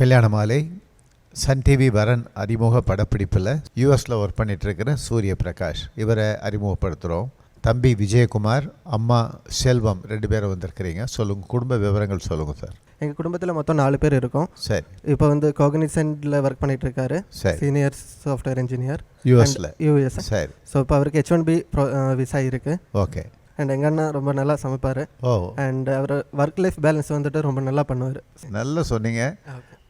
கல்யாண மாலை. Sun TV வரன் அறிமுக படப்பிடிப்பில் யூஎஸில் ஒர்க் பண்ணிட்டு இருக்கிற சூரிய பிரகாஷ். இவரை அறிமுகப்படுத்துகிறோம் தம்பி விஜயகுமார் அம்மா செல்வம் ரெண்டு பேரும் வந்திருக்கிறீங்க. சொல்லுங்க குடும்ப விவரங்கள் சொல்லுங்க சார். எங்கள் குடும்பத்தில் மொத்தம் நாலு பேர் இருக்கோம். சரி. இப்போ வந்து கோகனிசன்டில் ஒர்க் பண்ணிட்டு இருக்காரு சரி. சீனியர் சாஃப்ட்வேர் இன்ஜினியர் யூஎஸில். யூஎஸ் சரி. ஸோ இப்போ அவருக்கு ஹெச் ஒன் பி விசா இருக்கு. ஓகே. அண்ட் எங்கள் அண்ணா ரொம்ப நல்லா சமைப்பார். ஓ. அண்ட் அவர் ஒர்க் லைஃப் பேலன்ஸ் வந்துட்டு ரொம்ப நல்லா பண்ணுவார். நல்லா சொன்னீங்க.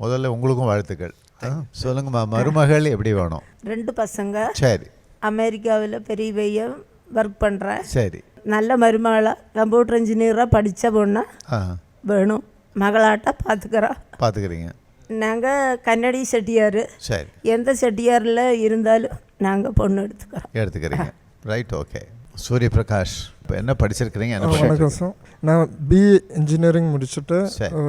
முதல்ல உங்களுக்கும் வாழ்த்துக்கள். ஆ, சொல்லுங்கம்மா மருமகள் எப்படி வேணும்? ரெண்டு பசங்க. சரி. அமெரிக்காவில் பெரிய பையன் ஒர்க் பண்ணுறேன் சரி. நல்ல மருமகளா கம்ப்யூட்டர் இன்ஜினியராக படித்த பொண்ணா ஆ. வேணும். மகளாட்ட பார்த்துக்கிறோம் பார்த்துக்கிறீங்க நாங்கள் கன்னடி செட்டியார். சரி. எந்த செட்டியாரில் இருந்தாலும் நாங்கள் பொண்ணு எடுத்துக்கிறோம். எடுத்துக்கிறீங்க. ரைட் ஓகே சூரிய பிரகாஷ் இப்போ என்ன படிச்சிருக்கிறீங்க? வணக்கம்? சார். நான் பிஇ இன்ஜினியரிங் முடிச்சுட்டு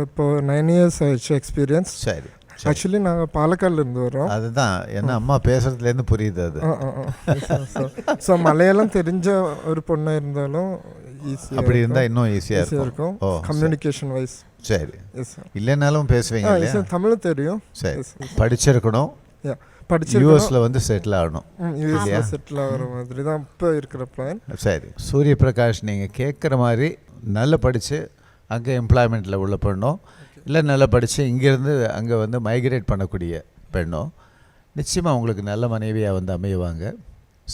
இப்போ நைன் இயர்ஸ் ஆயிடுச்சு எக்ஸ்பீரியன்ஸ் சரி ஆக்சுவலி நாங்கள் பாலக்காடுல இருந்து வரோம் அதுதான். என்ன அம்மா பேசுறதுலேருந்து புரியுது அது. ஸோ மலையாளம் தெரிஞ்ச ஒரு பொண்ணாக இருந்தாலும் ஈஸியாக அப்படி இருந்தால் இன்னும் ஈஸியாக ஈஸியாக இருக்கும். கம்யூனிகேஷன் வைஸ் சரி. இல்லைனாலும் பேசுவீங்க தமிழும் தெரியும். சரி. படிச்சிருக்கணும். படிச்சு யூஎஸில் வந்து செட்டில் ஆகணும். யூஎஸ்ல செட்டில் ஆகிற மாதிரி தான் இப்போ இருக்கிற பிளான் சரி. சூரிய பிரகாஷ் நீங்கள் கேட்குற மாதிரி நல்லா படித்து அங்கே எம்ப்ளாய்மெண்ட்டில் உள்ள பெண்ணோ இல்லை நல்லா படித்து இங்கேருந்து அங்கே வந்து மைக்ரேட் பண்ணக்கூடிய பெண்ணோ நிச்சயமாக உங்களுக்கு நல்ல மனைவியாக வந்து அமையுவாங்க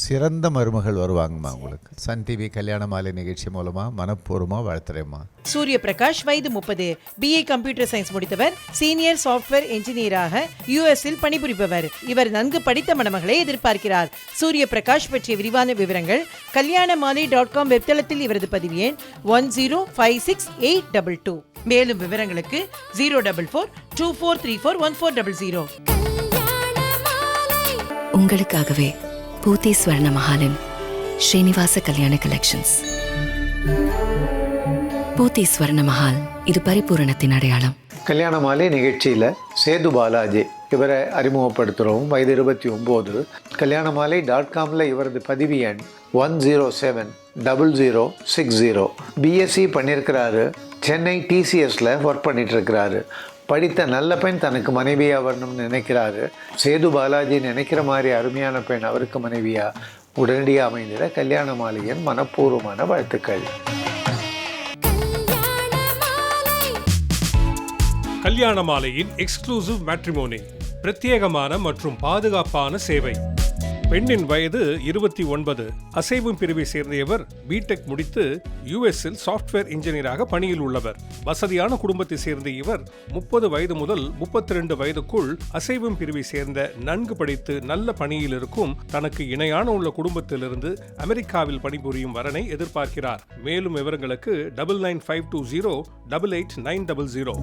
சிறந்த மருமகள் வருவாங்கம்மா உங்களுக்கு. சன் டிவி கல்யாண மாலை நிகழ்ச்சி மூலமாக மனப்பூர்வமாக வாழ்த்துறேம்மா. சூரிய பிரகாஷ் வயது முப்பது. பிஏ கம்ப்யூட்டர் சயின்ஸ் முடித்தவர். சீனியர் சாஃப்ட்வேர் என்ஜினியராக யூஎஸ்இல் பணிபுரிபவர். இவர் நன்கு படித்த மணமகளை எதிர்பார்க்கிறார். சூரிய பிரகாஷ் பற்றிய விரிவான விவரங்கள் கல்யாண மாலை டாட் காம் வெப்தளத்தில் இவரது பதிவு எண் one zero five six eight double two. மேலும் விவரங்களுக்கு zero double four two four three four one four double zero. Kalyana Malai உங்களுக்காகவே பூத்தி ஸ்வர்ண மஹாலின் ஸ்ரீனிவாச கல்யாண கலெக்ஷன்ஸ் பூத்தி ஸ்வர்ண மஹால் இது பரிபூரணத்தின் அடையாளம். கல்யாண மாலை நிகழ்ச்சியில் சேது பாலாஜி இவரை அறிமுகப்படுத்துகிறோம் வயது இருபத்தி ஒம்பது. கல்யாண மாலை டாட் காமில் இவரது பதிவு எண் one zero seven double zero six zero BSc பண்ணியிருக்கிறாரு சென்னை டிசிஎஸில் ஒர்க் பண்ணிட்டு இருக்கிறாரு. படித்த நல்ல பெண் தனக்கு மனைவியாக வரணும்னு நினைக்கிறாரு. சேது பாலாஜி நினைக்கிற மாதிரி அருமையான பெண் அவருக்கு மனைவியாக உடனடியாக அமைந்திட கல்யாண மாலையின் மனப்பூர்வமான வாழ்த்துக்கள். கல்யாண கல்யாண மாலையின் எக்ஸ்க்ளூசிவ் மேட்ரிமோனி பிரத்யேகமான மற்றும் பாதுகாப்பான சேவை. பெண்ணின் வயது இருபத்தி ஒன்பது. அசைவும் பிரிவை சேர்ந்த இவர் பிடெக் முடித்து யுஎஸ்ஸில் சாஃப்ட்வேர் இன்ஜினியராக பணியில் உள்ளவர். வசதியான குடும்பத்தை சேர்ந்த இவர் முப்பது வயது முதல் முப்பத்தி ரெண்டு வயதுக்குள் அசைவும் பிரிவை சேர்ந்த நன்கு படித்து நல்ல பணியில் இருக்கும் தனக்கு இணையான உள்ள குடும்பத்திலிருந்து அமெரிக்காவில் பணிபுரியும் வரனை எதிர்பார்க்கிறார். மேலும் விவரங்களுக்கு double nine five two zero double eight nine double zero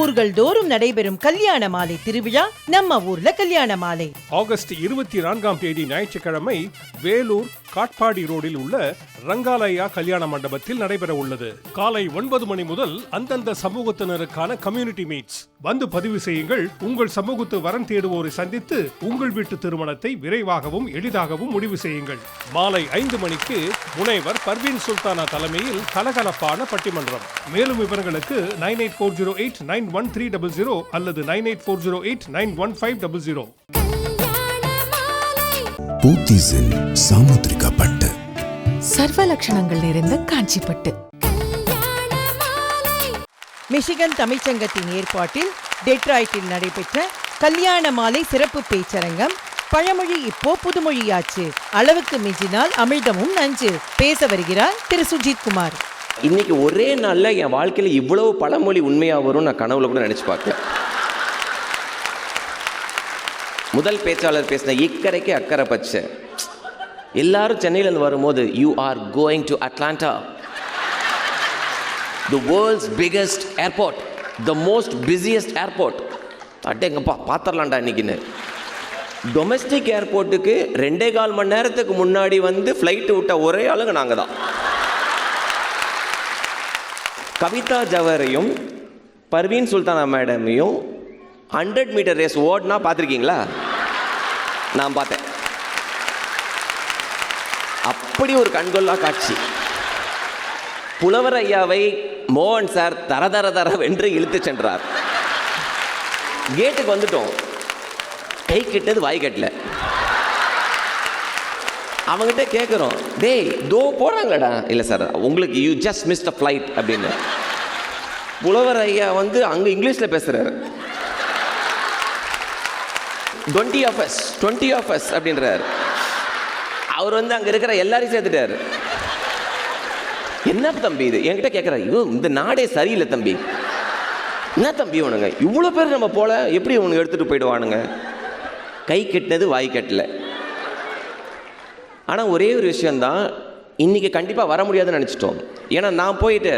ஊர்கள் தோறும் நடைபெறும் கல்யாண மாலை திருவிழா நம்ம ஊர்ல கல்யாண மாலை. ஆகஸ்ட் இருபத்தி நான்காம் தேதி ஞாயிற்றுக்கிழமை வேலூர் காட்பாடி ரோடில் உள்ள ரங்காலயா கல்யாண மண்டபத்தில் நடைபெற உள்ளது. காலை ஒன்பது மணி முதல் அந்தந்த சமூகத்தினருக்கான கம்யூனிட்டி மீட்ஸ் வந்து பதிவு செய்யுங்கள். உங்கள் சமூகத்து வரன் தேடுவோரை சந்தித்து உங்கள் வீட்டு திருமணத்தை விரைவாகவும் எளிதாகவும் முடிவு செய்யுங்கள். மாலை ஐந்து மணிக்கு முனைவர் பர்வீன் சுல்தானா தலைமையில் கலகலப்பான பட்டிமன்றம். மேலும் விவரங்களுக்கு nine eight four zero eight nine one three double zero அல்லது nine eight four zero eight nine one five double zero பூத்திஸில் Samudrika Pattu சர்வ லட்சணங்கள் நிறைந்த காஞ்சிப்பட்டு கல்யாண மாலை மிஷிகன் தமிழ்ச்சங்கத்தின் ஏற்பாட்டில் டெட்ராய்ட்டில் நடைபெற்ற கல்யாண மாலை சிறப்பு பேச்சரங்கம் பழமொழி இப்போ புதுமொழியாச்சு அளவுக்கு மிஞ்சினால் அமிழ்தமும் நஞ்சு பேச வருகிறார் திரு சுஜித் குமார் இன்னைக்கு ஒரே நாளில் என் வாழ்க்கையில் இவ்வளவு பழமொழி உண்மையாக வரும் நான் கனவுல கூட நினச்சி பார்க்கல. முதல் பேச்சாளர் பேசின இக்கரைக்கு அக்கறை பச்சை. எல்லாரும் சென்னையிலேருந்து வரும்போது you are going to Atlanta the world's biggest airport the most busiest airport அட்டேங்கப்பா பார்த்துடலாண்டா இன்னைக்குன்னு. டொமஸ்டிக் ஏர்போர்ட்டுக்கு ரெண்டே கால் மணி நேரத்துக்கு முன்னாடி வந்து ஃப்ளைட்டு விட்ட ஒரே ஆளுங்க நாங்கள் தான் கவிதா ஜவரையும் பர்வீன் சுல்தானா மேடமையும் ஹண்ட்ரட் மீட்டர் ரேஸ் ஓடினா பார்த்துருக்கீங்களா? நான் பார்த்தேன். அப்படி ஒரு கண்கொள்ளா காட்சி. புலவர் ஐயாவை மோகன் சார் தர தர தர வென்று இழுத்து சென்றார். கேட்டுக்கு வந்துட்டோம். கை கிட்டது வாய் கட்டல. அவங்ககிட்ட கேட்குறோம் டேய் தோ போகிறாங்களடா இல்லை சார் உங்களுக்கு you just miss the flight அப்படின்னு. புலவர் ஐயா வந்து அங்கே இங்கிலீஷில் பேசுகிறாரு twenty off S twenty off அப்படின்றார் அப்படின்றாரு. அவர் வந்து அங்கே இருக்கிற எல்லாரையும் சேர்த்துட்டார். என்ன தம்பி இது? என்கிட்ட கேட்குறாரு ஐயோ இந்த நாடே சரியில்லை தம்பி. என்ன தம்பி உனங்க இவ்வளோ பேர் நம்ம போல எப்படி உனக்கு எடுத்துகிட்டு போயிடுவானுங்க? கை கெட்டினது வாய் கட்டலை. ஆனால் ஒரே ஒரு விஷயந்தான் இன்றைக்கி கண்டிப்பாக வர முடியாதுன்னு நினச்சிட்டோம். ஏன்னா நான் போயிட்டு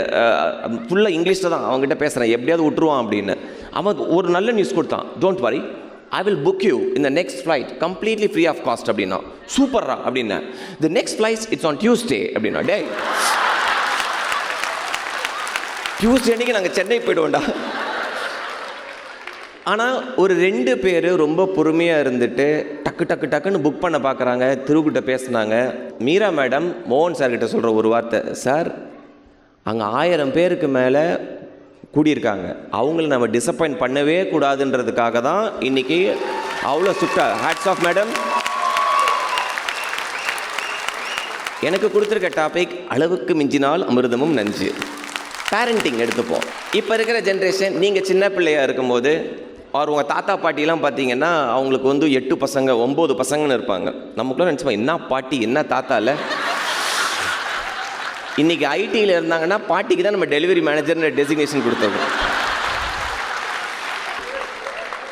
ஃபுல்லாக இங்கிலீஷில் தான் அவங்ககிட்ட பேசுகிறேன் எப்படியாவது விட்டுருவான் அப்படின்னு. அவன் ஒரு நல்ல நியூஸ் கொடுத்தான். Don't worry I will book you இந்த next flight completely free of cost அப்படின்னா. சூப்பர்ரா அப்படின்னா. The next flight it's on Tuesday அப்படின்னா டே டியூஸ்டே அன்னைக்கு நாங்கள் சென்னை போயிடுவோம்டா. ஆனால் ஒரு ரெண்டு பேர் ரொம்ப பொறுமையாக இருந்துட்டு டக்கு டக்கு டக்குன்னு புக் பண்ண பார்க்குறாங்க திருக்கிட்ட பேசுனாங்க. மீரா மேடம் மோகன் சார்கிட்ட சொல்கிற ஒரு வார்த்தை சார் அங்கே ஆயிரம் பேருக்கு மேலே கூடியிருக்காங்க. அவங்கள நம்ம டிசப்பாயிண்ட் பண்ணவே கூடாதுன்றதுக்காக தான் இன்றைக்கி அவ்வளோ சுட்டா ஹேட்ஸ் ஆஃப் மேடம் எனக்கு கொடுத்துருக்க டாபிக் அளவுக்கு மிஞ்சினால் அமிர்தமும் நஞ்சு. பேரண்டிங் எடுத்துப்போம். இப்போ இருக்கிற ஜென்ரேஷன் நீங்கள் சின்ன பிள்ளையாக இருக்கும்போது அவர் உங்கள் தாத்தா பாட்டிலாம் பார்த்தீங்கன்னா அவங்களுக்கு வந்து எட்டு பசங்க ஒம்பது பசங்கன்னு இருப்பாங்க. நமக்குள்ள நினச்சிப்போம் என்ன பாட்டி என்ன தாத்தா இல்லை இன்னைக்கு ஐடியில் இருந்தாங்கன்னா பாட்டிக்கு தான் நம்ம டெலிவரி மேனேஜர்னு டெசிக்னேஷன் கொடுத்தோம்.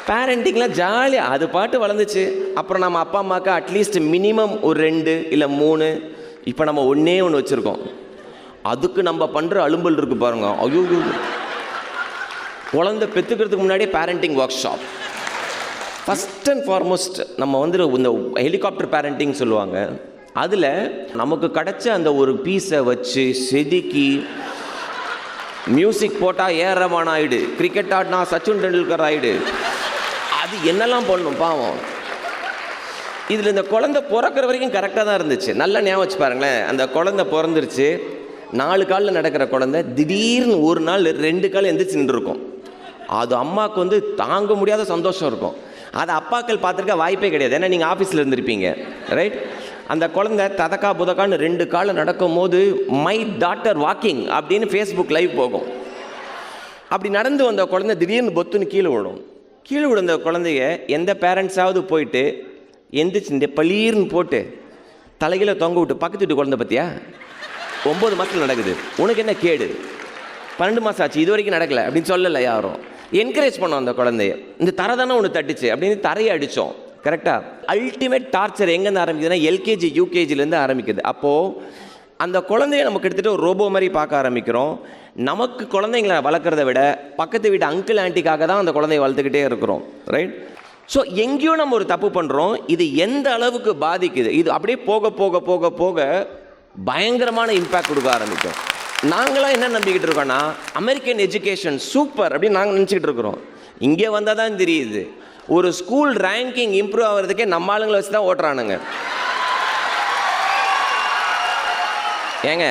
பேரண்டிங்லாம் ஜாலியாக அது பாட்டு வளர்ந்துச்சு. அப்புறம் நம்ம அப்பா அம்மாவுக்கு அட்லீஸ்ட் மினிமம் ஒரு ரெண்டு இல்லை மூணு. இப்போ நம்ம ஒன்றே ஒன்று வச்சுருக்கோம். அதுக்கு நம்ம பண்ணுற அலும்பல் இருக்குது பாருங்க. ஐயோ. குழந்தை பெற்றுக்கிறதுக்கு முன்னாடியே parenting workshop first and foremost நம்ம வந்து இந்த ஹெலிகாப்டர் பேரண்டிங் சொல்லுவாங்க. அதில் நமக்கு கிடைச்ச அந்த ஒரு பீஸை வச்சு செதுக்கி மியூசிக் போட்டால் ஏ ஆர் ஆகிடு கிரிக்கெட் ஆடினா சச்சின் டெண்டுல்கர் ஆகிடு அது என்னெல்லாம் பண்ணணும் பாவம். இதில் இந்த குழந்தை பிறக்கிற வரைக்கும் கரெக்டாக தான் இருந்துச்சு. நல்லா ஞாபகம் வச்சு பாருங்களேன். அந்த குழந்தை பிறந்துருச்சு. நாலு காலில் நடக்கிற குழந்தை திடீர்னு ஒரு நாள் ரெண்டு கால் எந்திரிச்சு நின்றுருக்கும். அது அம்மாவுக்கு வந்து தாங்க முடியாத சந்தோஷம் இருக்கும். அதை அப்பாக்கள் பார்த்துருக்க வாய்ப்பே கிடையாது. ஏன்னா நீங்கள் ஆஃபீஸில் இருந்திருப்பீங்க. ரைட் அந்த குழந்தை ததக்கா புதக்கான்னு ரெண்டு காலம் நடக்கும் போது மை டாட்டர் வாக்கிங் அப்படின்னு ஃபேஸ்புக் லைவ் போகும். அப்படி நடந்து வந்த குழந்தை திடீர்னு பொத்துன்னு கீழே விடும் கீழே விழுந்த குழந்தைய எந்த பேரண்ட்ஸாவது போயிட்டு எந்திரிச்சு இந்த பளீர்னு போட்டு தலையில் தொங்க விட்டு பக்கத்து வீட்டு குழந்தை பார்த்தியா? ஒம்பது மாதத்தில் நடக்குது. உனக்கு என்ன கேடு? பன்னெண்டு மாதம் ஆச்சு இது வரைக்கும் நடக்கலை அப்படின்னு சொல்லலை யாரும். என்கரேஜ் பண்ணோம் அந்த குழந்தைய. இந்த தரை தானே ஒன்று தட்டுச்சு அப்படின்னு தரையை அடித்தோம் கரெக்டாக அல்டிமேட் டார்ச்சர் எங்கேருந்து ஆரம்பிக்குதுன்னா எல்கேஜி யூகேஜிலேருந்து ஆரம்பிக்குது. அப்போது அந்த குழந்தைய நம்ம கிட்டத்தட்ட ஒரு ரோபோ மாதிரி பார்க்க ஆரம்பிக்கிறோம். நமக்கு குழந்தைங்களை வளர்க்குறத விட பக்கத்து வீட்டு அங்கிள் ஆண்டிக்காக தான் அந்த குழந்தைய வளர்த்துக்கிட்டே இருக்கிறோம். ரைட் ஸோ எங்கேயோ நம்ம ஒரு தப்பு பண்ணுறோம் இது எந்த அளவுக்கு பாதிக்குது? இது அப்படியே போக போக போக போக பயங்கரமான இம்பேக்ட் கொடுக்க ஆரம்பிக்கும். நாங்களாம் என்ன நம்பிக்கிட்டு இருக்கோன்னா அமெரிக்கன் எஜுகேஷன் சூப்பர் அப்படின்னு நாங்கள் நினச்சிக்கிட்டு இருக்கிறோம். இங்கே வந்தால் தான் தெரியுது. ஒரு ஸ்கூல் ரேங்கிங் இம்ப்ரூவ் ஆகிறதுக்கே நம்ம ஆளுங்களை வச்சு தான் ஓட்டுறானுங்க. ஏங்க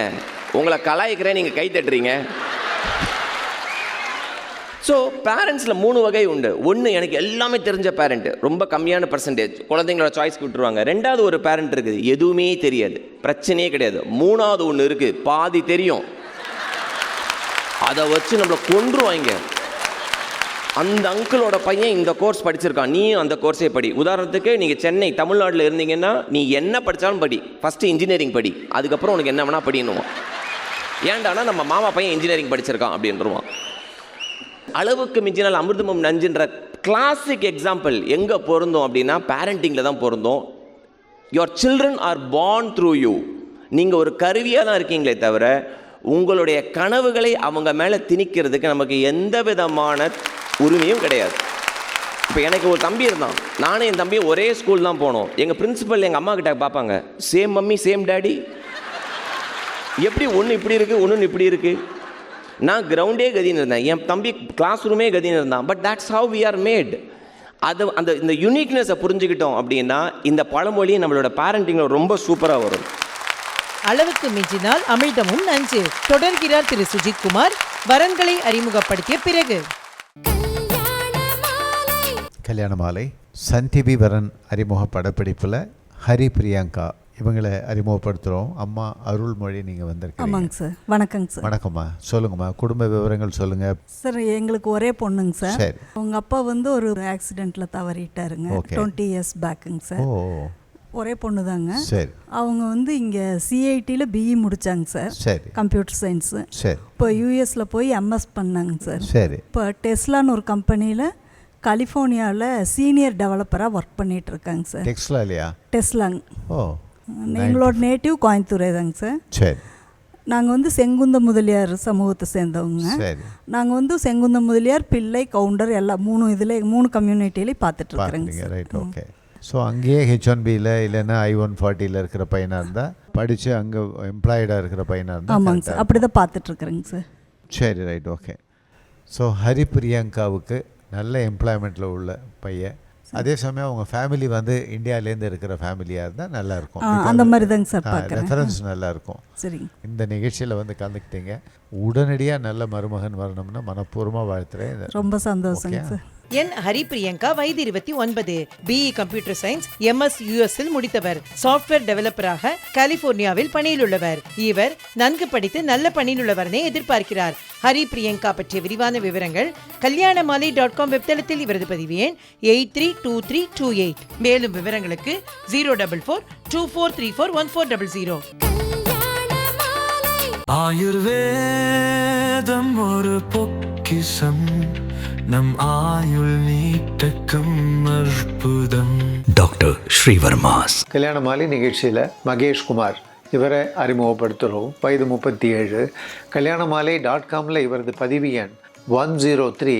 உங்களை கலாய்க்கிறேன் நீங்கள் கை தட்டுறீங்க. ஸோ பேரண்ட்ஸில் மூணு வகை உண்டு. ஒன்று எனக்கு எல்லாமே தெரிஞ்ச பேரண்ட் ரொம்ப கம்மியான பர்சன்டேஜ் குழந்தைங்களோட சாய்ஸ்க்கு விட்டுருவாங்க. ரெண்டாவது ஒரு பேரண்ட் இருக்குது. எதுவுமே தெரியாது. பிரச்சனையே கிடையாது. மூணாவது ஒன்று இருக்குது பாதி தெரியும். அதை வச்சு நம்மளை கொன்றுவாங்க. அந்த அங்கிளோட பையன் இந்த கோர்ஸ் படிச்சிருக்கான். நீயும் அந்த கோர்ஸே படி. உதாரணத்துக்கு நீங்கள் சென்னை தமிழ்நாட்டில் இருந்தீங்கன்னா நீ என்ன படித்தாலும் படி. ஃபஸ்ட்டு இன்ஜினியரிங் படி. அதுக்கப்புறம் உனக்கு என்ன வேணால் படின்னுவான். ஏண்டானா நம்ம மாமா பையன் இன்ஜினியரிங் படிச்சிருக்கான் அப்படின்றவான் அளவுக்கு மிஞ்சினால் அமிர்தமும் நஞ்சுன்ற கிளாசிக் எக்ஸாம்பிள் எங்கே பொருந்தோம் அப்படின்னா பேரண்டிங்கில் தான் பொருந்தோம். Your children are born through you நீங்கள் ஒரு கருவியாக தான் இருக்கீங்களே தவிர உங்களுடைய கனவுகளை அவங்க மேலே திணிக்கிறதுக்கு நமக்கு எந்த விதமான உரிமையும் கிடையாது. இப்போ எனக்கு ஒரு தம்பி இருந்தான். நானும் என் தம்பியும் ஒரே ஸ்கூல் தான் போனோம். எங்கள் பிரின்சிபல் எங்கள் அம்மா கிட்ட பார்ப்பாங்க சேம் மம்மி சேம் டேடி எப்படி ஒன்று இப்படி இருக்குது ஒன்று இப்படி இருக்குது நான் கிரவுண்டே கதின்னு இருந்தேன். என் தம்பி கிளாஸ் ரூமே கதின்னு இருந்தான். But that's how we are made அது அந்த இந்த யூனிக்னஸை புரிஞ்சுக்கிட்டோம் அப்படின்னா இந்த பழமொழி நம்மளோட பேரண்டிங்கில் ரொம்ப சூப்பராக வரும். அளவுக்கு மிஞ்சினால் அமிழ்தமும் நஞ்சு. தொடர்கிறார் திரு சுஜித் குமார் வரன்களை அறிமுகப்படுத்திய பிறகு. கல்யாண மாலை டிவி வரன் அறிமுக படப்பிடிப்பில் ஹரி பிரியங்கா. இவங்களை அறிமுகப்படுத்துகிறோம் அம்மா அருள்மொழி நீங்கள் வந்திருக்கீங்க. ஆமாங்க சார். வணக்கங்க சார். வணக்கம்மா. சொல்லுங்கம்மா. குடும்ப விவரங்கள் சொல்லுங்கள் சார் எங்களுக்கு ஒரே பொண்ணுங்க சார். சரி. உங்க அப்பா வந்து ஒரு ஆக்சிடெண்ட்ல தவறிட்டாருங்க. டுவெண்ட்டி இயர்ஸ் பேக்குங்க சார். ஓ. ஒரே பொண்ணு தாங்க சரி. அவங்க வந்து இங்கே சிஐடியில் பிஇ முடிச்சாங்க சார். சரி. கம்ப்யூட்டர் சயின்ஸு சரி. இப்போ யூஎஸில் போய் எம்எஸ் பண்ணாங்க சார். சரி. இப்போ டெஸ்லான்னு ஒரு கம்பெனியில் கலிஃபோர்னியாவில் சீனியர் டெவலப்பராக ஒர்க் பண்ணிட்டு இருக்காங்க சார். டெக்ஸ்ட்லா இல்லையா? டெஸ்லாங் ஓ எங்களோட நேட்டிவ் கோயம்புத்தூரே தாங்க சார். சரி. நாங்கள் வந்து செங்குந்த முதலியார் சமூகத்தை சேர்ந்தவங்க. சரி. நாங்கள் வந்து செங்குந்த முதலியார் பிள்ளை கவுண்டர் எல்லாம் மூணு இதில் மூணு கம்யூனிட்டிலையும் பார்த்துட்டு இருக்கிறோங்க பார்க்குறீங்க ரைட் ஓகே ஸோ அங்கேயே ஹெச் ஒன் பியில் இல்லைன்னா ஐ ஒன் ஃபார்ட்டியில் இருக்கிற பையனாக இருந்தால் படித்து அங்கே எம்ப்ளாய்டாக இருக்கிற பையனாக இருந்தால் ஆமாங்க சார். அப்படி தான் பார்த்துட்ருக்குறேங்க சார். சரி ரைட் ஓகே ஸோ ஹரி பிரியங்காவுக்கு நல்ல எம்ப்ளாய்மெண்ட்டில் உள்ள பையன். அதே சமயம் அவங்க ஃபேமிலி வந்து இந்தியாவிலேருந்து இருக்கிற ஃபேமிலியாக இருந்தால் நல்லா இருக்கும். ஆ, அந்த மாதிரி தாங்க சார் ரெஃபரன்ஸ் நல்லா இருக்கும். சரிங்க. இந்த நிகழ்ச்சியில் வந்து கலந்துக்கிட்டீங்க. உடனடியாக நல்ல மருமகன் வரணும்னு மனப்பூர்வமாக வாழ்த்துறேன். ரொம்ப Okay. சார். என் ஹரி பிரியங்கா வயது இருபத்தி ஒன்பது. பிஇ கம்ப்யூட்டர் சயின்ஸ் எம்எஸ் யூஎஸ்இல் முடித்தவர். சாஃப்ட்வேர் டெவலப்பராக கலிபோர்னியாவில் பணியில் உள்ளவர் இவர் நன்கு படித்து நல்ல பணியில் உள்ளவரனை எதிர்பார்க்கிறார். ஹரி பிரியங்கா பற்றிய விரிவான விவரங்கள் கல்யாணமாலை டாட் காம் வெப்தளத்தில் இவரது பதிவு எண் eight three two three two eight. மேலும் விவரங்களுக்கு zero double four two four three four one four double zero. ஆயுர்வேதம் ஒரு பொக்கிஷம். நம் ஆயுள் நீட்டக்கும் அற்புதம் டாக்டர் ஸ்ரீவர்மாஸ். கல்யாண மாலை நிகழ்ச்சியில் மகேஷ் குமார். இவரை அறிமுகப்படுத்துகிறோம் வயது முப்பத்தி ஏழு கல்யாண மாலை டாட் காமில் இவரது பதிவு எண் one zero three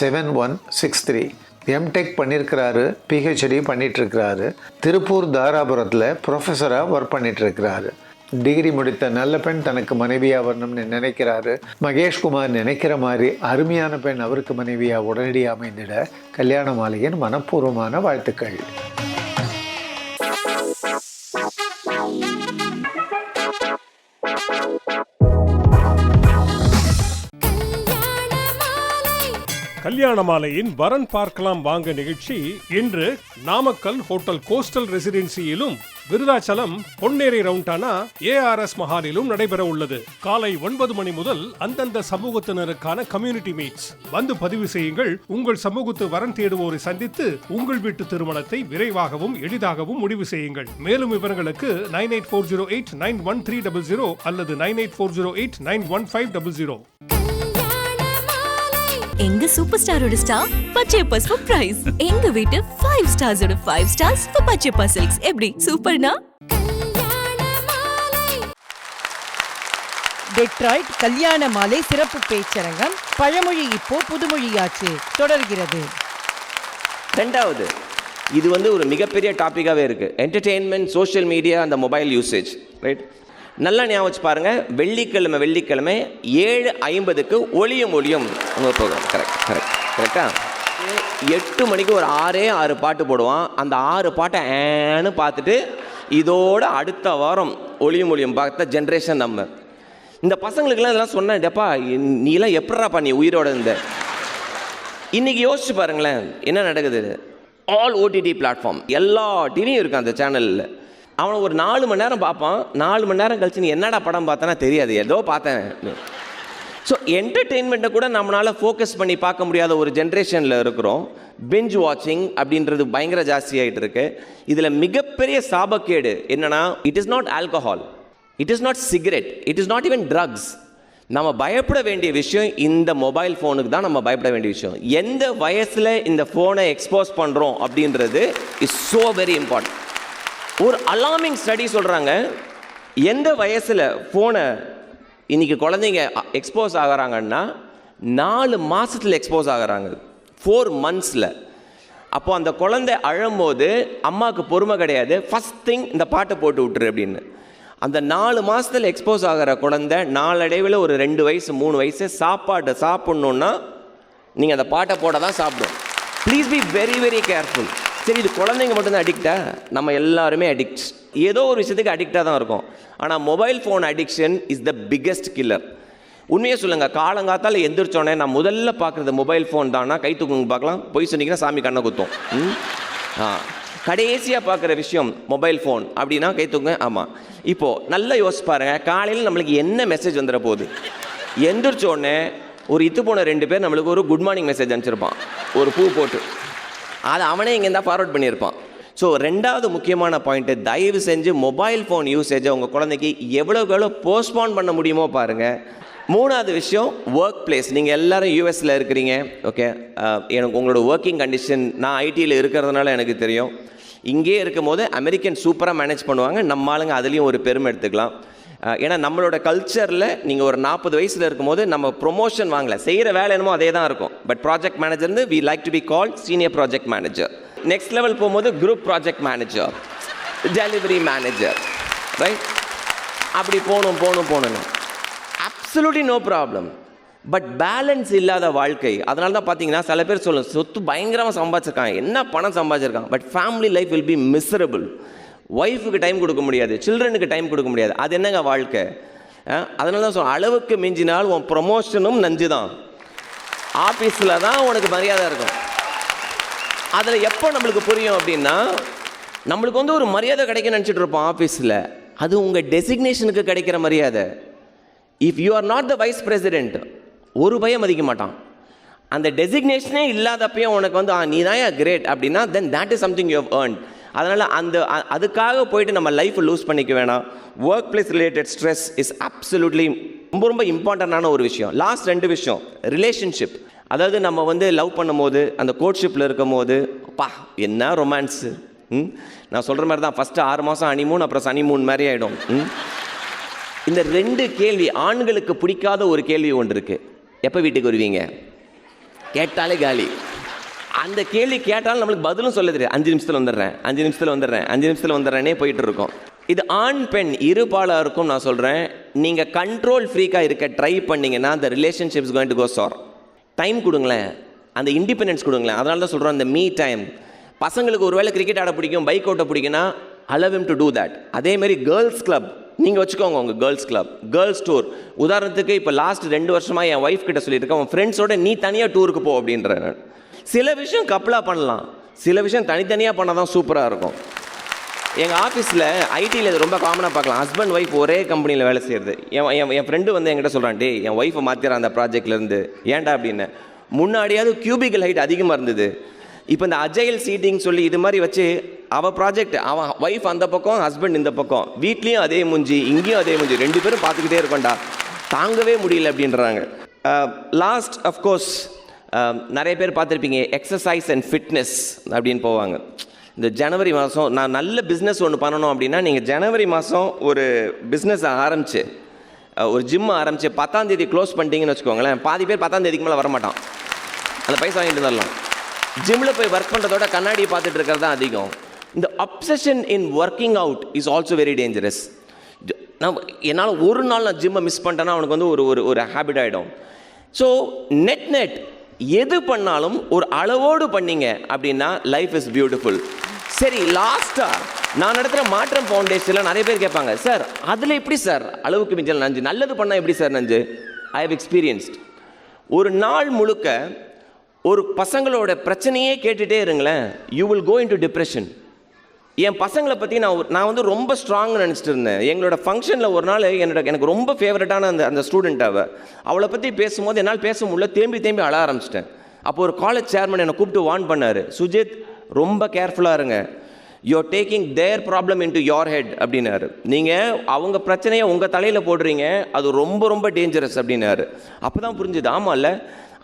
seven one six three MTech பண்ணியிருக்கிறாரு பிஹெச்டி பண்ணிகிட்ருக்கிறாரு திருப்பூர் தாராபுரத்தில் ப்ரொஃபஸராக ஒர்க் பண்ணிகிட்ருக்கிறாரு டிகிரி முடித்த நல்ல பெண் தனக்கு மனைவியாக வரணும்னு நினைக்கிறாரு. மகேஷ்குமார் நினைக்கிற மாதிரி அருமையான பெண் அவருக்கு மனைவியாக உடனடியாக அமைந்திட கல்யாண மாலையின் மனப்பூர்வமான வாழ்த்துக்கள். கல்யாண மாலையின் வரன் பார்க்கலாம் வாங்க நிகழ்ச்சி இன்று நாமக்கல் ஹோட்டல் கோஸ்டல் ரெசிடென்சியிலும் விருதாச்சலம் பொன்னேரி ரவுண்டானா ஏஆர்எஸ் மஹாலிலும் நடைபெற உள்ளது. காலை ஒன்பது மணி முதல் அந்தந்த சமூகத்தினருக்கான கம்யூனிட்டி மீட்ஸ் வந்து பதிவு செய்யுங்கள். உங்கள் சமூகத்து வரன் தேடுவோரை சந்தித்து உங்கள் வீட்டு திருமணத்தை விரைவாகவும் எளிதாகவும் முடிவு செய்யுங்கள். மேலும் விவரங்களுக்கு nine eight four zero eight nine one three double zero அல்லது nine eight four zero eight nine one five double zero எங்க சூப்பர் ஸ்டாரோட ஸ்டார் பச்சையப்பா சர்ப்ரைஸ் எங்க வீட்டு five ஸ்டார்ஸோட five stars for Pachaiyappa silks எப்படி? சூப்பர்னா? டெட்ராய்ட் கல்யாண மாலை சிறப்பு பேச்சரங்கம் பழமொழி இப்போ புதுமொழியாச்சு தொடர்கிறது. ரெண்டாவது இது வந்து ஒரு மிகப்பெரிய டாப்பிக்காகவே இருக்குது என்டர்டெயின்மெண்ட் சோஷியல் மீடியா அந்த மொபைல் யூசேஜ் ரைட் நல்லா ஞாபகம் வச்சு பாருங்கள் வெள்ளிக்கிழமை வெள்ளிக்கிழமை ஏழு ஐம்பதுக்கு ஒளியும் ஒளியும். உங்கள் ப்ரோக்ராம் கரெக்ட் கரெக்ட் கரெக்டா எட்டு மணிக்கு ஒரு ஆறே ஆறு பாட்டு போடுவான். அந்த ஆறு பாட்டை ஏன்னு பார்த்துட்டு இதோட அடுத்த வாரம் ஒளியும் ஒளியும் பார்த்த ஜென்ரேஷன் நம்ம. இந்த பசங்களுக்கெல்லாம் இதெல்லாம் சொன்னேன் டப்பா நீலாம் எப்படா நீ உயிரோட இருந்த? இன்றைக்கி யோசிச்சு பாருங்களேன் என்ன நடக்குது? ஆல் ஓடிடி பிளாட்ஃபார்ம் எல்லா டிவியும் இருக்கு அந்த சேனலில் அவனை ஒரு நாலு மணி நேரம் பார்ப்பான். நாலு மணி நேரம் கழிச்சு நீ என்னடா படம் பார்த்தனா தெரியாது. ஏதோ பார்த்தேன். ஸோ என்டர்டெயின்மெண்ட்டை கூட நம்மளால் ஃபோக்கஸ் பண்ணி பார்க்க முடியாத ஒரு ஜென்ரேஷனில் இருக்கிறோம். பெஞ்ச் வாட்சிங் அப்படின்றது பயங்கர ஜாஸ்தியாகிட்டு இருக்கு. இதில் மிகப்பெரிய சாபக்கேடு என்னென்னா it is not alcohol it is not cigarette it is not even drugs நம்ம பயப்பட வேண்டிய விஷயம் இந்த மொபைல் ஃபோனுக்கு தான் நம்ம பயப்பட வேண்டிய விஷயம். எந்த வயசில் இந்த ஃபோனை எக்ஸ்போஸ் பண்ணுறோம் அப்படின்றது இஸ் ஸோ வெரி இம்பார்ட்டன்ட் ஒரு அலாமிங் ஸ்டடி சொல்கிறாங்க எந்த வயசில் ஃபோனை இன்னைக்கு குழந்தைங்க எக்ஸ்போஸ் ஆகிறாங்கன்னா நாலு மாதத்தில் எக்ஸ்போஸ் ஆகிறாங்க. ஃபோர் மந்த்ஸில் அப்போ அந்த குழந்தை அழும்போது அம்மாவுக்கு பொறுமை கிடையாது. ஃபஸ்ட் திங் இந்த பாட்டை போட்டு விட்டுரு அப்படின்னு. அந்த நாலு மாதத்தில் எக்ஸ்போஸ் ஆகிற குழந்தை நாளடைவில் ஒரு ரெண்டு வயசு மூணு வயசு சாப்பாடு சாப்பிட்ணுன்னா நீங்கள் அந்த பாட்டை போட தான் சாப்பிடும். Please be very very careful சரி இது குழந்தைங்க மட்டும்தான் அடிக்டா நம்ம எல்லாருமே அடிக்ட் ஏதோ ஒரு விஷயத்துக்கு அடிக்டாக தான் இருக்கும். ஆனால் mobile phone addiction is the biggest killer உண்மையை சொல்லுங்கள் காலங்காத்தால் எந்திரிச்சோடனே நான் முதல்ல பார்க்குறது மொபைல் ஃபோன் தானா? கை தூக்குங்க பார்க்கலாம். பொய் சொன்னீங்கன்னா சாமி கண்ணை குத்தும். ம்? ஆ. கடைசியாக பார்க்குற விஷயம் மொபைல் ஃபோன் அப்படின்னா கை தூக்குங்க ஆமாம் இப்போது நல்லா யோசிச்சு பாருங்கள் காலையில் நம்மளுக்கு என்ன மெசேஜ் வந்துட போகுது? எந்திரிச்சோடனே ஒரு இத்து போன ரெண்டு பேர் நம்மளுக்கு ஒரு குட் மார்னிங் மெசேஜ் அனுப்பிச்சிருப்பான். ஒரு பூ போட்டு. அதை அவனே இங்கே தான் ஃபார்வர்ட் பண்ணியிருப்பான். ஸோ ரெண்டாவது முக்கியமான பாயிண்ட்டு தயவு செஞ்சு மொபைல் ஃபோன் யூசேஜை உங்கள் குழந்தைக்கு எவ்வளோக்கு எவ்வளோ போஸ்ட்போன் பண்ண முடியுமோ பாருங்கள் மூணாவது விஷயம் ஒர்க் பிளேஸ் நீங்கள் எல்லோரும் யூஎஸில் இருக்கிறீங்க ஓகே எனக்கு உங்களோட ஒர்க்கிங் கண்டிஷன் நான் ஐடியில் இருக்கிறதுனால எனக்கு தெரியும். இங்கே இருக்கும் போது அமெரிக்கன் சூப்பராக மேனேஜ் பண்ணுவாங்க. நம்ம ஆளுங்க அதுலேயும் ஒரு பெருமை எடுத்துக்கலாம். ஏன்னா நம்மளோட கல்ச்சரில் நீங்கள் ஒரு நாற்பது வயசில் இருக்கும்போது நம்ம ப்ரொமோஷன் வாங்கலை. செய்கிற வேலை என்னமோ அதே தான் இருக்கும் but project மேனேஜர்னு we like to be call senior project manager next level போகும்போது group project manager delivery manager right அப்படி போகணும் போகணும் போகணும் absolutely no problem but balance இல்லாத வாழ்க்கை அதனால தான் பார்த்தீங்கன்னா சில பேர் சொல்லும் சொத்து பயங்கரமாக சம்பாதிச்சிருக்காங்க. என்ன பணம் சம்பாதிச்சிருக்காங்க? But family life will be miserable ஒய்ஃபுக்கு டைம் கொடுக்க முடியாது சில்ட்ரனுக்கு டைம் கொடுக்க முடியாது. அது என்னங்க வாழ்க்கை? அதனால தான் சொல்ல அளவுக்கு மிஞ்சினால் உன் ப்ரொமோஷனும் நஞ்சு தான் ஆஃபீஸில் தான் உனக்கு மரியாதை இருக்கும். அதில் எப்போ நம்மளுக்கு புரியும் அப்படின்னா நம்மளுக்கு வந்து ஒரு மரியாதை கிடைக்க நினச்சிட்டு இருப்போம் ஆஃபீஸில் அது உங்கள் டெசிக்னேஷனுக்கு கிடைக்கிற மரியாதை. If you are not the vice president ஒரு பையன் மதிக்க மாட்டான். அந்த டெசிக்னேஷனே இல்லாதப்பையும் உனக்கு வந்து ஆ நீ தான் கிரேட் அப்படின்னா then that is something you have earned அதனால் அந்த அதுக்காக போயிட்டு நம்ம லைஃப்பை லூஸ் பண்ணிக்க வேணாம். Work place related stress is absolutely ரொம்ப ரொம்ப இம்பார்ட்டண்ட்டான ஒரு விஷயம். லாஸ்ட் ரெண்டு விஷயம் ரிலேஷன்ஷிப் அதாவது நம்ம வந்து லவ் பண்ணும்போது அந்த கோட்ஷிப்பில் இருக்கும் போது பா என்ன ரொமான்ஸு ம்? நான் சொல்கிற மாதிரி தான் ஃபஸ்ட்டு ஆறு மாதம் அனிமூன் அப்புறம் சனிமூன் மாதிரி ஆகிடும் ம்? இந்த ரெண்டு கேள்வி ஆண்களுக்கு பிடிக்காத ஒரு கேள்வி ஒன்று இருக்குது எப்போ வீட்டுக்கு வருவீங்க? கேட்டாலே காலி. அந்த கேள்வி கேட்டாலும் நம்மளுக்கு பதிலும் சொல்ல தெரியாது அஞ்சு நிமிஷத்தில் வந்துடுறேன். அஞ்சு நிமிஷத்தில் வந்துடுறேன். அஞ்சு நிமிஷத்தில் வந்துடுறேனே போயிட்டு இருக்கோம் இது ஆண் பெண் இருபாலாக இருக்கும் நான் சொல்கிறேன் நீங்கள் கண்ட்ரோல் ஃப்ரீக்காக இருக்க ட்ரை பண்ணிங்கன்னா அந்த relationships going to go sir time கொடுங்களேன். அந்த இண்டிபெண்டன்ஸ் கொடுங்களேன். அதனால தான் சொல்கிறோம் அந்த மீ டைம் பசங்களுக்கு ஒருவேளை கிரிக்கெட் ஆட பிடிக்கும் பைக் ஓட்ட பிடிக்குன்னா allow him to do that அதேமாரி கேர்ள்ஸ் கிளப் நீங்கள் வச்சுக்கோங்க உங்கள் கேர்ள்ஸ் கிளப் கேர்ள்ஸ் டூர் உதாரணத்துக்கு இப்போ லாஸ்ட் ரெண்டு வருஷமாக என் ஒய்ஃப் கிட்ட சொல்லியிருக்கேன் உன் ஃப்ரெண்ட்ஸோட நீ தனியாக டூருக்கு போ அப்படின்ற நான் சில விஷயம் கப்பலாக பண்ணலாம். சில விஷயம் தனித்தனியாக பண்ணால் தான் சூப்பராக இருக்கும். எங்கள் ஆஃபீஸில் ஐடியில் இது ரொம்ப காமனாக பார்க்கலாம். ஹஸ்பண்ட் ஒய்ஃப் ஒரே கம்பெனியில் வேலை செய்கிறது என் என் என் ஃப்ரெண்டு வந்து என்கிட்ட சொல்கிறான் டே என் ஒய்ஃபை மாற்றிடுறான் அந்த ப்ராஜெக்ட்லேருந்து ஏன்டா அப்படின்னு? முன்னாடியாவது கியூபிக்கல் ஹைட் அதிகமாக இருந்தது. இப்போ இந்த அஜைல் சீட்டிங் சொல்லி இது மாதிரி வச்சு அவள் ப்ராஜெக்ட் அவன் ஒய்ஃப் அந்த பக்கம் ஹஸ்பண்ட் இந்த பக்கம். வீட்லேயும் அதே மூஞ்சி இங்கேயும் அதே மூஞ்சி. ரெண்டு பேரும் பார்த்துக்கிட்டே இருக்கோம்டா. தாங்கவே முடியல அப்படின்றாங்க. லாஸ்ட் அஃப்கோர்ஸ் நிறைய பேர் பார்த்துருப்பீங்க எக்ஸசைஸ் அண்ட் ஃபிட்னஸ் அப்படின்னு போவாங்க. இந்த ஜனவரி மாதம் நான் நல்ல பிஸ்னஸ் ஒன்று பண்ணணும் அப்படின்னா நீங்கள் ஜனவரி மாதம் ஒரு பிஸ்னஸ் ஆரம்பிச்சு ஒரு ஜிம் ஆரம்பிச்சு பத்தாம் தேதி க்ளோஸ் பண்ணிட்டீங்கன்னு வச்சுக்கோங்களேன் பாதி பேர் பத்தாம் தேதிக்கு மேலே வரமாட்டான். அந்த பைசா வாங்கிட்டு வந்துடலாம். ஜிம்மில் போய் ஒர்க் பண்ணுறதோட கண்ணாடியை பார்த்துட்டு இருக்கிறது தான் அதிகம். இந்த obsession in working out is also very dangerous நான் என்னால் ஒரு நாள் நான் ஜிம்மை மிஸ் பண்ணிட்டேன்னா அவனுக்கு வந்து ஒரு ஒரு ஒரு ஹேபிட் ஆகிடும் ஸோ நெட் நெட் எது பண்ணாலும் ஒரு அளவோடு பண்ணீங்க அப்படின்னா லைஃப் இஸ் பியூட்டிஃபுல் சரி லாஸ்ட்டாக நான் நடத்துகிற மாற்றம் ஃபவுண்டேஷனில் நிறைய பேர் கேட்பாங்க சார் அதில் எப்படி சார்? அளவுக்கு மிஞ்சல் நஞ்சு. நல்லது பண்ணால் எப்படி சார் நஞ்சு? ஐ ஹவ் எக்ஸ்பீரியன்ஸ்ட் ஒரு நாள் முழுக்க ஒரு பசங்களோட பிரச்சனையே கேட்டுகிட்டே இருங்களேன். You will go into depression என் பசங்களை பற்றி நான் நான் வந்து ரொம்ப ஸ்ட்ராங்னு நினச்சிட்டு இருந்தேன். எங்களோட ஃபங்க்ஷனில் ஒரு நாள் என்னோட எனக்கு ரொம்ப ஃபேவரட்டான அந்த அந்த ஸ்டூடெண்ட் அவள் அவளை பற்றி பேசும்போது என்னால் பேச முடியல. தேம்பி தேம்பி அழ ஆரம்பிச்சிட்டேன். அப்போ ஒரு காலேஜ் சேர்மன் என்னை கூப்பிட்டு வார்ன் பண்ணார். சுஜித் ரொம்ப கேர்ஃபுல்லாக இருங்க. You're taking their problem into your head அப்படின்னாரு. நீங்கள் அவங்க பிரச்சனையை உங்கள் தலையில் போடுறீங்க. அது ரொம்ப ரொம்ப டேஞ்சரஸ் அப்படின்னாரு. அப்போ தான் புரிஞ்சுது. ஆமாம்ல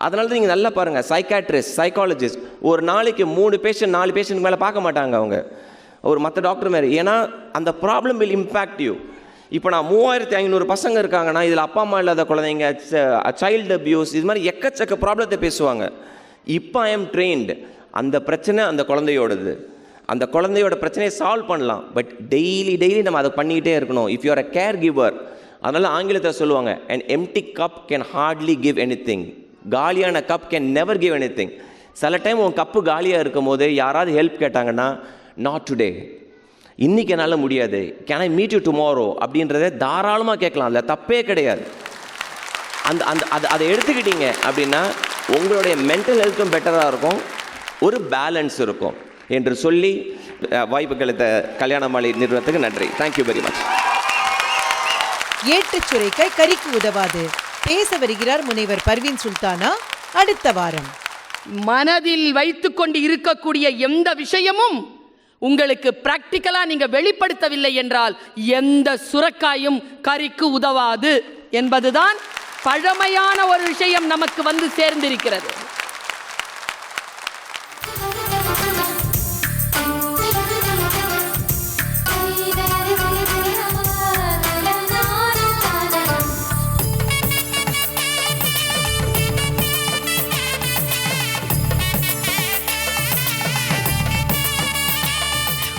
அதனால தான் நீங்கள் நல்லா பாருங்கள் சைக்காட்ரிஸ்ட் சைக்காலஜிஸ்ட் ஒரு நாளைக்கு மூணு பேஷண்ட் நாலு பேஷண்ட் மேலே பார்க்க மாட்டாங்க அவங்க. ஒரு மற்ற டாக்டர் மாதிரி ஏன்னா அந்த ப்ராப்ளம் வில் இம்பேக்ட் யூ இப்போ நான் மூவாயிரத்தி ஐநூறு பசங்க இருக்காங்கன்னா இதில் அப்பா அம்மா இல்லாத குழந்தைங்க சைல்டு அபியூஸ் இது மாதிரி எக்கச்சக்க ப்ராப்ளத்தை பேசுவாங்க. இப்போ ஐ எம் ட்ரெயின்டு அந்த பிரச்சனை அந்த குழந்தையோடது. அந்த குழந்தையோட பிரச்சனையை சால்வ் பண்ணலாம். பட் டெய்லி டெய்லி நம்ம அதை பண்ணிக்கிட்டே இருக்கணும். If you are a care giver அதனால் ஆங்கிலத்தில் சொல்லுவாங்க and empty cup can hardly give anything. காலியான cup can never give anything. சில டைம் உன் கப்பு காலியாக இருக்கும் போது யாராவது ஹெல்ப் கேட்டாங்கன்னா நாட் டுடே இன்னைக்கு என்னால் முடியாது. Can I meet you tomorrow அப்படின்றத தாராளமாக கேட்கலாம். அதில் தப்பே கிடையாது. அந்த அந்த அது அதை எடுத்துக்கிட்டீங்க அப்படின்னா உங்களுடைய மென்டல் ஹெல்த்தும் பெட்டராக இருக்கும். ஒரு பேலன்ஸ் இருக்கும். என்று சொல்லி வாய்ப்புகளுத்த கல்யாண மாலை நிறுவனத்துக்கு நன்றி. தேங்க்யூ வெரி மச் ஏட்டுச் சுரைக்காய் கறிக்கு உதவாது. பேச வருகிறார் முனைவர் பர்வீன் சுல்தானா. அடுத்த வாரம். மனதில் வைத்துக்கொண்டு இருக்கக்கூடிய எந்த விஷயமும் உங்களுக்கு பிராக்டிக்கலாக நீங்கள் வெளிப்படுத்தவில்லை என்றால் எந்த சுரக்காயும் கறிக்கு உதவாது. என்பதுதான் பழமையான ஒரு விஷயம் நமக்கு வந்து சேர்ந்திருக்கிறது.